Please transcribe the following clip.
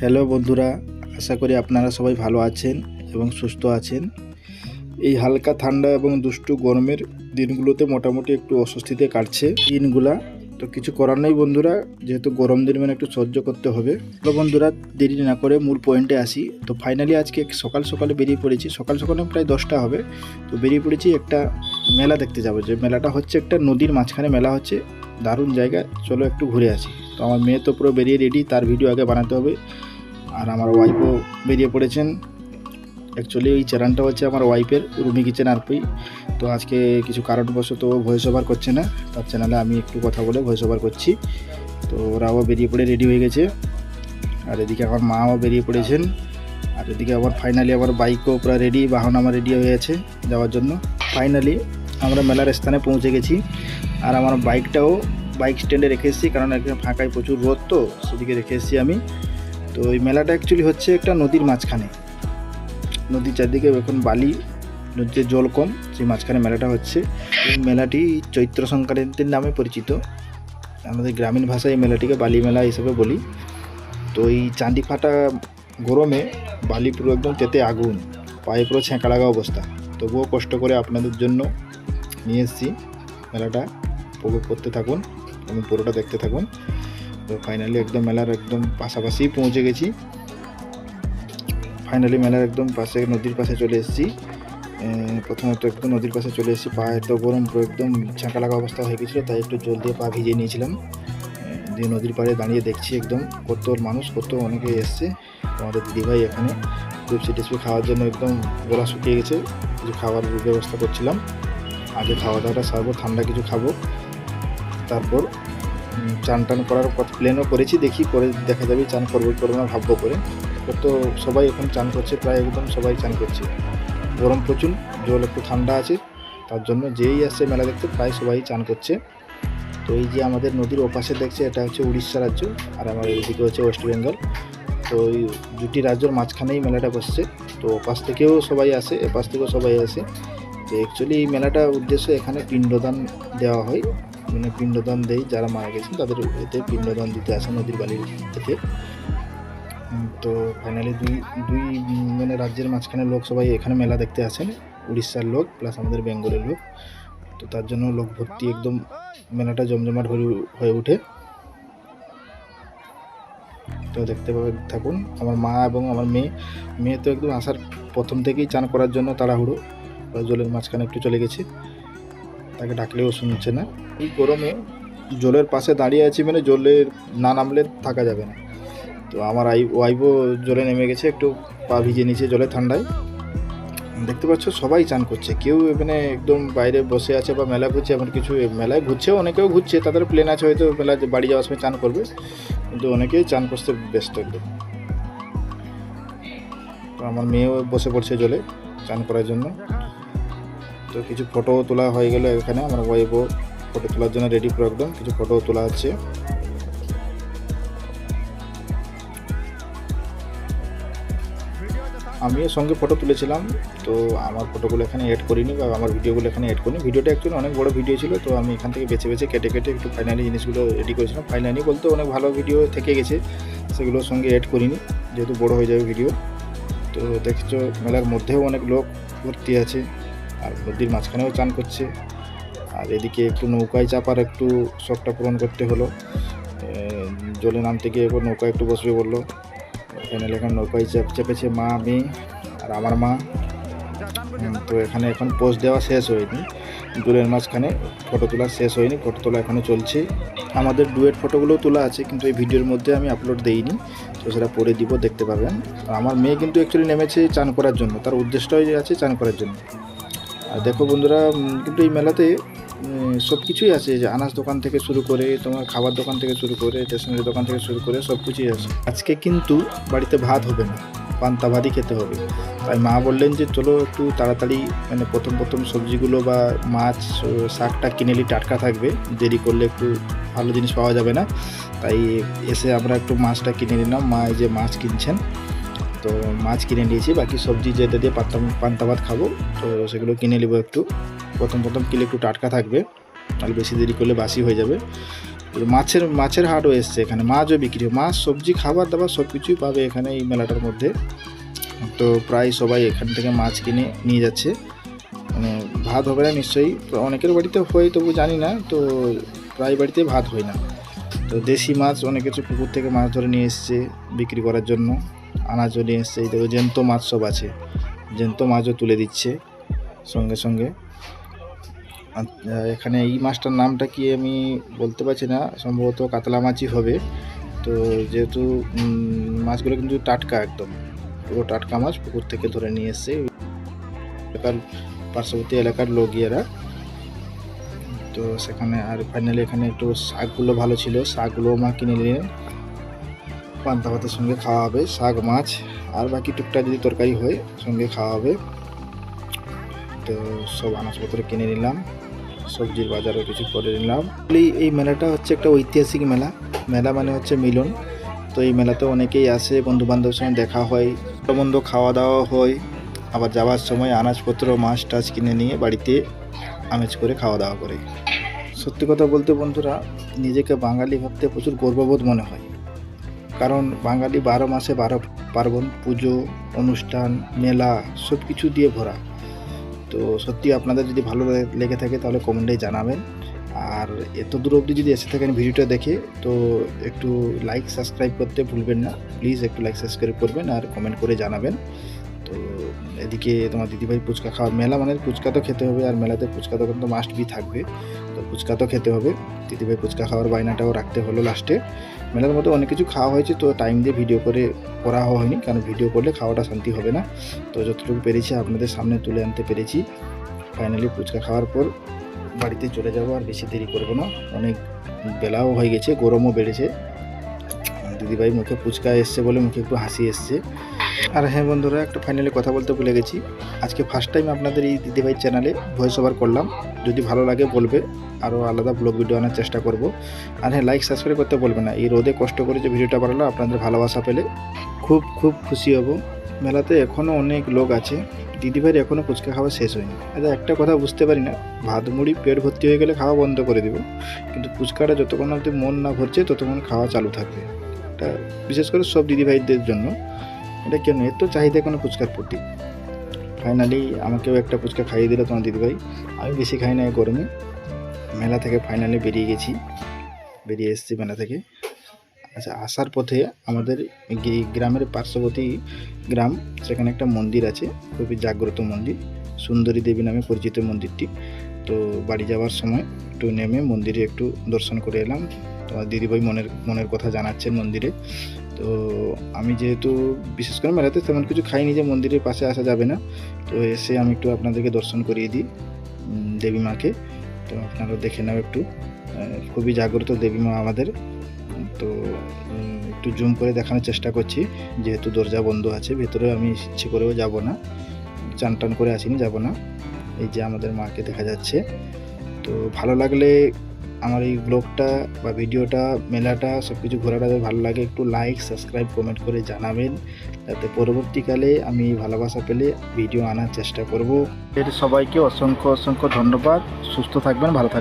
Hello বন্ধুরা, আশা করি আপনারা সবাই ভালো আছেন এবং সুস্থ আছেন। এই হালকা ঠান্ডা এবং দুষ্টু গরমের দিনগুলোতে মোটামুটি একটু অস্বস্তিতে কাটছে দিনগুলা। তো কিছু করার নেই বন্ধুরা, যেহেতু গরম দিন মানে একটু সহ্য করতে হবে। তো বন্ধুরা, দেরি না করে মূল পয়েন্টে আসি। তো ফাইনালি আজকে সকাল সকালে বেরিয়ে পড়েছি। সকাল সকালে প্রায় দশটা হবে। তো বেরিয়ে পড়েছি একটা মেলা দেখতে যাব। যে মেলাটা হচ্ছে একটা নদীর মাঝখানে মেলা হচ্ছে। দারুণ জায়গা, চলো একটু ঘুরে আসি। তো আমার মেয়ে তো পুরো বেরিয়ে রেডি তার ভিডিও আগে বানাতে হবে। আর আমার ওয়াইফও বেরিয়ে পড়েছেন। অ্যাকচুয়ালি এই চ্যানেলটা হচ্ছে আমার ওয়াইফের রুমি কিচেন আরপি তো আজকে কিছু কারণবশত ভয়েস ওভার করছে না, তার চ্যানেলে আমি একটু কথা বলে ভয়েস ওভার করছি। তো ওরাও বেরিয়ে পড়ে রেডি হয়ে গেছে। আর এদিকে আমার মাও বেরিয়ে পড়েছেন। আর এদিকে আবার ফাইনালি আমার বাইকও পুরো রেডি বাহন আমার রেডি হয়ে আছে যাওয়ার জন্য। ফাইনালি আমরা মেলার স্থানে পৌঁছে গেছি। আর আমার বাইকটাও বাইক স্ট্যান্ডে রেখে এসেছি, কারণ এখানে ফাঁকায় প্রচুর রোদ তো, সেদিকে রেখে এসেছি আমি। তো এই মেলাটা অ্যাকচুয়ালি হচ্ছে একটা নদীর মাঝখানে। নদীর চারদিকে এখন বালি, নদীতে জল কম, সেই মাঝখানে মেলাটা হচ্ছে। এই মেলাটি চৈত্র সংক্রান্তির নামে পরিচিত। আমাদের গ্রামীণ ভাষায় এই মেলাটিকে বালি মেলা হিসেবে বলি। তো এই চাঁদি ফাটা গরমে বালি পুরো একদম তেতে আগুন, পায়ে পুরো ছ্যাঁকা লাগা অবস্থা। তবুও কষ্ট করে আপনাদের জন্য নিয়ে এসেছি। মেলাটা উপভোগ করতে থাকুন এবং পুরোটা দেখতে থাকুন। তো ফাইনালি একদম মেলার একদম পাশাপাশি পৌঁছে গেছি। ফাইনালি মেলার একদম পাশে নদীর পাশে চলে এসেছি। আহ, প্রথমত একদম নদীর পাশে চলে এসেছি। পা এত গরম পুরো একদম ছাঁকা লাগা অবস্থা হয়ে গেছিল তাই একটু জল দিয়ে পা ভিজিয়ে নিয়েছিলাম। দিয়ে নদীর পাড়ে দাঁড়িয়ে দেখছি একদম কত মানুষ কত অনেকে এসছে। আমাদের দিদিভাই এখানে পেপসি টেপসি খাওয়ার জন্য একদম গলা শুকিয়ে গেছে। কিছু খাবার ব্যবস্থা করছিলাম। আগে খাওয়া দাওয়াটা সারবো ঠান্ডা কিছু খাব। তারপর চান টান করার প্ল্যানও করেছি, দেখি পরে দেখা যাবে, চান করব করব না ভাববো করে। তো সবাই এখন চান করছে, প্রায় একদম সবাই চান করছে। গরম প্রচুর, জল একটু ঠান্ডা আছে, তার জন্য যেই আসছে মেলা দেখতে, প্রায় সবাই চান করছে। তো এই যে আমাদের নদীর ওপাশে দেখছে, এটা হচ্ছে উড়িষ্যা রাজ্য, আর আমার এদিকে হচ্ছে ওয়েস্ট বেঙ্গল। তো এই দুটি রাজ্যের মাঝখানেই মেলাটা বসছে, তো ওপাশ থেকেও সবাই আসে, এপাশ থেকেও সবাই আসে। তো অ্যাকচুয়ালি এই মেলাটার উদ্দেশ্য এখানে পিণ্ডদান দেওয়া হয়। মানে পিণ্ডদান দেয় যারা মারা গেছেন, তাদের এতে পিণ্ডদান দিতে আসে নদীর বালির থেকে। তো ফাইনালি দুই দুই মানে রাজ্যের মাঝখানে লোক সবাই এখানে মেলা দেখতে আসেন, উড়িষ্যার লোক প্লাস আমাদের বেঙ্গলের লোক। তো তার জন্য লোক ভর্তি একদম মেলাটা জমজমাট হয়ে হয়ে ওঠে। তো দেখতে পাবে, থাকুন। আমার মা এবং আমার মেয়ে মেয়ে তো একদম আসার প্রথম থেকেই চান করার জন্য তাড়াহুড়ো। জলের মাঝখানে একটু চলে গেছে। তাকে ডাকলেও শুনছে না। এই গরমে জলের পাশে দাঁড়িয়ে আছি মানে জলের না নামলে থাকা যাবে না। তো আমার আই, ওয়াইফও জলে নেমে গেছে, একটু পা ভিজে নিচে জলে ঠান্ডায়। দেখতে পাচ্ছ সবাই চান করছে, কেউ মানে একদম বাইরে বসে আছে বা মেলা ঘুরছে, এমন কিছু মেলায় ঘুরছে, অনেকেও ঘুরছে, তাদের প্লেন আছে হয়তো মেলা বাড়ি যাওয়ার সময় চান করবে, কিন্তু অনেকেই চান করতে ব্যস্ত একদম। তো আমার মেয়েও বসে পড়ছে জলে চান করার জন্য। তো কিছু ফটো তোলা হয়ে গেল এখানে, আমার ওয়াইফও ফটো তোলার জন্য রেডি পুরো একদম, কিছু ফটো তোলা হচ্ছে আমিও সঙ্গে ফটো তুলেছিলাম, তো আমার ফটোগুলো এখানে অ্যাড করিনি বা আমার ভিডিওগুলো এখানে অ্যাড করিনি। ভিডিওটা অ্যাকচুয়ালি অনেক বড় ভিডিও ছিল, তো আমি এখান থেকে বেছে বেছে কেটে কেটে একটু ফাইনালি জিনিসগুলো রেডি করেছিলাম। ফাইনালি বলতে অনেক ভালো ভিডিও থেকে গেছে, সেগুলোর সঙ্গে অ্যাড করিনি, যেহেতু বড় হয়ে যাবে ভিডিও তো দেখছ, মেলার মধ্যেও অনেক লোক ভর্তি আছে। আর নদীর মাঝখানেও চান করছে। আর এদিকে একটু নৌকায় চাপার একটু শখটা পূরণ করতে হলো। জলে নামতে গিয়ে এবার নৌকায় একটু বসবে বলল। এখানে এখন নৌকায় চাপ চেপেছে মা, আমি আর আমার মা। তো এখানে এখন পোস্ট দেওয়া শেষ হয়নি। দূরের মাঝখানে ফটো তোলা শেষ হয়নি, ফটো তোলা এখনও চলছে। আমাদের ডুয়েট ফটোগুলো তোলা আছে, কিন্তু এই ভিডিওর মধ্যে আমি আপলোড দেইনি। তো সেটা পরে দিব, দেখতে পারবেন। আর আমার মেয়ে কিন্তু অ্যাকচুয়ালি নেমেছে চান করার জন্য। তার উদ্দেশ্যটাই আছে চান করার জন্য। আর দেখো বন্ধুরা কিন্তু এই মেলাতে সব কিছুই আছে। যে আনাজ দোকান থেকে শুরু করে, তোমার খাবার দোকান থেকে শুরু করে, স্টেশনারি দোকান থেকে শুরু করে সব কিছুই আছে। আজকে কিন্তু বাড়িতে ভাত হবে না, পান্তা ভাতই খেতে হবে। তাই মা বললেন যে, চলো একটু তাড়াতাড়ি মানে প্রথম প্রথম সবজিগুলো বা মাছ, শাকটা কিনে নিই টাটকা থাকবে। দেরি করলে একটু ভালো জিনিস পাওয়া যাবে না। তাই এসে আমরা একটু মাছটা কিনে নিলাম। মা এই যে মাছ কিনছেন তো মাছ কিনে নিয়েছি, বাকি সবজি যেটা দিয়ে পান্তা পান্তা ভাত খাব। তো সেগুলো কিনে নেব একটু। প্রথম প্রথম কিনে একটু টাটকা থাকবে তাহলে বেশি দেরি করলে বাসি হয়ে যাবে। মাছের মাছের হাটও এসছে এখানে, মাছও বিক্রি মাছ, সবজি, খাবার দাবার সব কিছুই পাবে এখানে এই মেলাটার মধ্যে। তো প্রায় সবাই এখান থেকে মাছ কিনে নিয়ে যাচ্ছে। মানে ভাত হবে না নিশ্চয়ই, অনেকের বাড়িতে হয় তবু জানি না, তো প্রায় বাড়িতে ভাত হয় না। তো দেশি মাছ, অনেক কিছু পুকুর থেকে মাছ ধরে নিয়ে এসছে বিক্রি করার জন্য। আনাজও নিয়ে এসছে। এই দেখো, জ্যান্ত মাছ সব আছে। জ্যান্ত মাছও তুলে দিচ্ছে সঙ্গে সঙ্গে। এখানে এই মাছটার নামটা কি আমি বলতে পারছি না, সম্ভবত কাতলা মাছই হবে। তো যেহেতু মাছগুলো কিন্তু টাটকা একদম। পুরো টাটকা মাছ পুকুর থেকে ধরে নিয়ে এসছে। এলাকার পার্শ্ববর্তী এলাকার লোকিয়েরা তো সেখানে আর ফাইনালি এখানে একটু শাকগুলো ভালো ছিল। শাকগুলো মা কিনে নিলেন। পান্তা ভাতের সঙ্গে খাওয়া হবে, শাক, মাছ, আর বাকি টুকটা যদি তরকারি হয়, সঙ্গে খাওয়া হবে। তো সব আনাজপত্র কিনে নিলাম, সবজির বাজারও কিছু করে নিলাম। এই মেলাটা হচ্ছে একটা ঐতিহাসিক মেলা। মেলা মানে হচ্ছে মিলন। তো এই মেলাতে অনেকেই আসে বন্ধু বান্ধবের সঙ্গে দেখা হয় মন্দ খাওয়া দাওয়া হয়। আবার যাওয়ার সময় আনাজপত্র, মাছ টাছ কিনে নিয়ে বাড়িতে আমেজ করে খাওয়া দাওয়া করে। সত্যি কথা বলতে বন্ধুরা, নিজেকে বাঙালি ভাবতে প্রচুর গর্ববোধ মনে হয়। কারণ বাঙালি বারো মাসে বারো পার্বণ, পুজো, অনুষ্ঠান, মেলা সব কিছু দিয়ে ভরা। তো সত্যি আপনাদের যদি ভালো লেগে থাকে তাহলে কমেন্টে জানাবেন। আর এত দূর অবধি যদি এসে থাকেন ভিডিওটা দেখে, তো একটু লাইক সাবস্ক্রাইব করতে ভুলবেন না। প্লিজ একটু লাইক সাবস্ক্রাইব করবেন আর কমেন্ট করে জানাবেন। তো এদিকে তোমার দিদিভাই ফুচকা খাওয়া মেলা মানে ফুচকা তো খেতে হবে আর মেলাতে ফুচকা তো কিন্তু মাস্ট বি থাকবে। তো ফুচকা তো খেতে হবে। দিদিভাই ফুচকা খাওয়ার বায়নাটাও রাখতে হলো লাস্টে মেলার মধ্যে অনেক কিছু খাওয়া হয়েছে, তো টাইম দিয়ে ভিডিও করে করা হয়নি, কারণ ভিডিও করলে খাওয়াটা শান্তি হবে না। তো যতটুকু পেরেছি আপনাদের সামনে তুলে আনতে পেরেছি। ফাইনালি ফুচকা খাওয়ার পর বাড়িতে চলে যাব আর বেশি দেরি করব না। অনেক বেলাও হয়ে গেছে, গরমও বেড়েছে। দিদিভাই মুখে ফুচকা এসছে বলে মুখে একটু হাসি এসছে। আর হ্যাঁ বন্ধুরা, একটা ফাইনালি কথা বলতে ভুলে গেছি। আজকে ফার্স্ট টাইম আপনাদের এই দিদিভাই চ্যানেলে ভয়েস ওভার করলাম। যদি ভালো লাগে বলবে আরও আলাদা ব্লগ ভিডিও আনার চেষ্টা করব। আর হ্যাঁ লাইক সাবস্ক্রাইব করতে বলবে না। এই রোদে কষ্ট করে যে ভিডিওটা বানালো আপনাদের ভালোবাসা পেলে খুব খুব খুশি হব। মেলাতে এখনও অনেক লোক আছে। দিদিভাইয়ের এখনও ফুচকা খাওয়া শেষ হয়নি। আচ্ছা একটা কথা বুঝতে পারি না। ভাত, মুড়ি, পেট ভর্তি হয়ে গেলে খাওয়া বন্ধ করে দিব। কিন্তু ফুচকাটা যতক্ষণ অবধি মন না ভরছে, ততক্ষণ খাওয়া চালু থাকবে। এটা বিশেষ করে সব দিদিভাইদের জন্য, এটা কেন? এত চাহিদা কোনো ফুচকার প্রতি। ফাইনালি আমাকেও একটা ফুচকা খাইয়ে দিল তোমার দিদিভাই। আমি বেশি খাই না গরমে। মেলা থেকে ফাইনালি বেরিয়ে গেছি। বেরিয়ে এসেছি মেলা থেকে। আচ্ছা আসার পথে আমাদের গ্রামের পার্শ্ববর্তী গ্রাম, সেখানে একটা মন্দির আছে। খুবই জাগ্রত মন্দির। সুন্দরী দেবী নামে পরিচিত মন্দিরটি। তো বাড়ি যাওয়ার সময় একটু নেমে মন্দিরে একটু দর্শন করে এলাম। তোমার দিদিভাই মনের মনের কথা জানাচ্ছেন মন্দিরে। তো আমি যেহেতু বিশেষ করে মেলাতে তেমন কিছু খাইনি যে মন্দিরের পাশে আসা যাবে না, তো এসে আমি একটু আপনাদেরকে দর্শন করিয়ে দিই দেবী মাকে। তো আপনারা দেখে নাও একটু। খুবই জাগ্রত দেবী মা আমাদের। তো একটু জুম করে দেখানোর চেষ্টা করছি, যেহেতু দরজা বন্ধ আছে ভেতরে আমি ইচ্ছে করেও যাব না। চান টান করে আসিনি, যাব না। এই যে আমাদের মাকে দেখা যাচ্ছে। তো ভালো লাগলে আমার এই ব্লগটা বা ভিডিওটা, মেলাটা সব কিছু ঘোরাটা ভালো লাগে, একটু লাইক সাবস্ক্রাইব কমেন্ট করে জানাবেন। যাতে পরবর্তীকালে আমি ভালোবাসা পেলে ভিডিও আনার চেষ্টা করব। এর সবাইকে অসংখ্য অসংখ্য ধন্যবাদ। সুস্থ থাকবেন, ভালো থাকবেন।